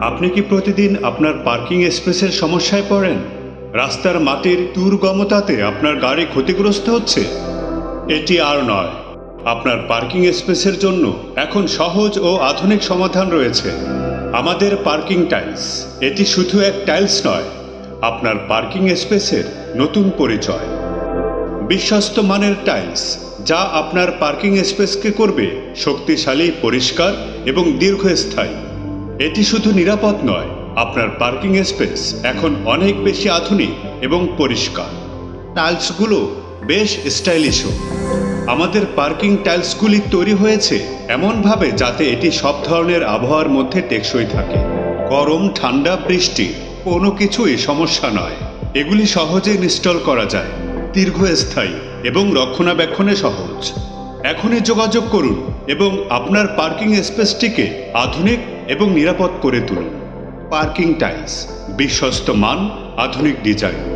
আপনি কি প্রতিদিন আপনার পার্কিং স্পেসের সমস্যায় পড়েন? রাস্তার মাটির দুর্গমতাতে আপনার গাড়ি ক্ষতিগ্রস্ত হচ্ছে? এটি আর নয়, আপনার পার্কিং স্পেসের জন্য এখন সহজ ও আধুনিক সমাধান রয়েছে। আমাদের পার্কিং টাইলস, এটি শুধু এক টাইলস নয়, আপনার পার্কিং স্পেসের নতুন পরিচয়। বিশ্বস্ত মানের টাইলস, যা আপনার পার্কিং স্পেসকে করবে শক্তিশালী, পরিষ্কার এবং দীর্ঘস্থায়ী। এটি শুধু নিরাপদ নয়, আপনার পার্কিং স্পেস এখন অনেক বেশি আধুনিক এবং পরিষ্কার। টাইলসগুলো বেশ স্টাইলিশও আমাদের পার্কিং টাইলসগুলি তৈরি হয়েছে এমনভাবে যাতে এটি সব ধরনের আবহাওয়ার মধ্যে টেকসই থাকে। গরম, ঠান্ডা, বৃষ্টি, কোনো কিছুই সমস্যা নয়। এগুলি সহজে ইনস্টল করা যায়, দীর্ঘস্থায়ী এবং রক্ষণাবেক্ষণে সহজ। এখনই যোগাযোগ করুন এবং আপনার পার্কিং স্পেসটিকে আধুনিক এবং নিরাপদ করে তুলুন। পার্কিং টাইলস বিশ্বস্ত মান আধুনিক ডিজাইন।